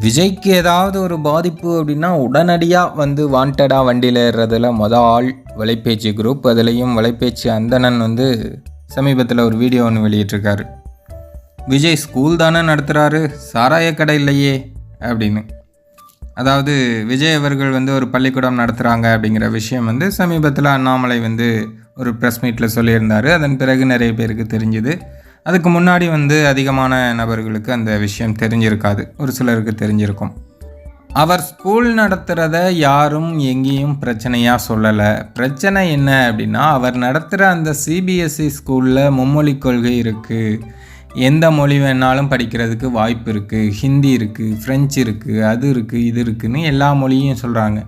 விஜய்க்கு ஏதாவது ஒரு பாதிப்பு அப்படின்னா உடனடியாக வந்து வாண்டடாக வண்டியில் ஏறுறதுல மொத ஆள் வலைபேச்சு குரூப் அதுலேயும் வலைபேச்சு அந்தணன் வந்து சமீபத்தில் ஒரு வீடியோ ஒன்று வெளியிட்டிருக்காரு. விஜய் ஸ்கூல் தானே நடத்துகிறாரு சாராய கடை இல்லையே அப்படின்னு. அதாவது விஜய் அவர்கள் வந்து ஒரு பள்ளிக்கூடம் நடத்துகிறாங்க அப்படிங்கிற விஷயம் வந்து சமீபத்தில் அண்ணாமலை வந்து ஒரு ப்ரெஸ் மீட்டில் சொல்லியிருந்தார். அதன் பிறகு நிறைய பேருக்கு தெரிஞ்சுது. அதுக்கு முன்னாடி வந்து அதிகமான நபர்களுக்கு அந்த விஷயம் தெரிஞ்சிருக்காது. ஒரு சிலருக்கு தெரிஞ்சிருக்கும். அவர் ஸ்கூல் நடத்துகிறத யாரும் எங்கேயும் பிரச்சனையாக சொல்லலை. பிரச்சனை என்ன அப்படின்னா அவர் நடத்துகிற அந்த சிபிஎஸ்சி ஸ்கூலில் மும்மொழி கொள்கை இருக்குது எந்த மொழி வேணாலும் படிக்கிறதுக்கு வாய்ப்பு இருக்குது ஹிந்தி இருக்குது ஃப்ரெஞ்சு இருக்குது அது இருக்குது இது இருக்குதுன்னு எல்லா மொழியும் சொல்கிறாங்க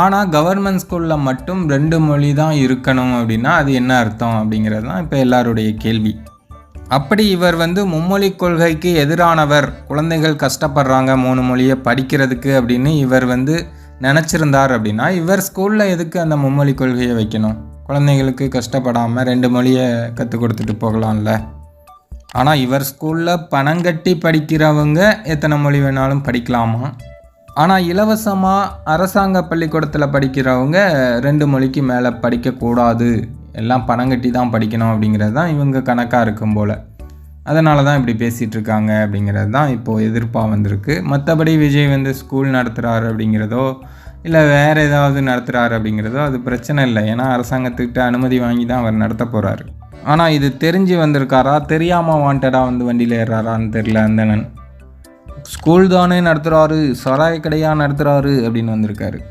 ஆனால் கவர்மெண்ட் ஸ்கூலில் மட்டும் ரெண்டு மொழி தான் இருக்கணும் அப்படின்னா அது என்ன அர்த்தம் அப்படிங்கிறது தான் இப்போ எல்லாருடைய கேள்வி. அப்படி இவர் வந்து மும்மொழி கொள்கைக்கு எதிரானவர். குழந்தைகள் கஷ்டப்படுறாங்க மூணு மொழியை படிக்கிறதுக்கு அப்படின்னு இவர் வந்து நினச்சிருந்தார் அப்படின்னா இவர் ஸ்கூலில் எதுக்கு அந்த மும்மொழி கொள்கையை வைக்கணும்? குழந்தைகளுக்கு கஷ்டப்படாமல் ரெண்டு மொழியை கற்றுக் கொடுத்துட்டு போகலாம்ல. ஆனால் இவர் ஸ்கூலில் பணம் கட்டி படிக்கிறவங்க எத்தனை மொழி வேணாலும் படிக்கலாமா? ஆனால் இலவசமாக அரசாங்க பள்ளிக்கூடத்தில் படிக்கிறவங்க ரெண்டு மொழிக்கு மேலே படிக்கக்கூடாது எல்லாம் பணம் கட்டி தான் படிக்கணும் அப்படிங்கிறது தான் இவங்க கணக்காக இருக்கும் போல். அதனால தான் இப்படி பேசிகிட்டு இருக்காங்க அப்படிங்கிறது தான் இப்போது எதிர்ப்பாக வந்திருக்கு. மற்றபடி விஜய் வந்து ஸ்கூல் நடத்துகிறாரு அப்படிங்கிறதோ இல்லை வேறு ஏதாவது நடத்துகிறாரு அப்படிங்கிறதோ அது பிரச்சனை இல்லை. ஏன்னா அரசாங்கத்துக்கிட்ட அனுமதி வாங்கி தான் அவர் நடத்த போகிறாரு ஆனால் இது தெரிஞ்சு வந்திருக்காரா? தெரியாமல் வாண்டடாக வந்து வண்டியில் ஏறாரான்னு தெரில அந்தணன். ஸ்கூல் தானே நடத்துகிறாரு சராய கடையாக நடத்துகிறாரு அப்படின்னு வந்திருக்காரு.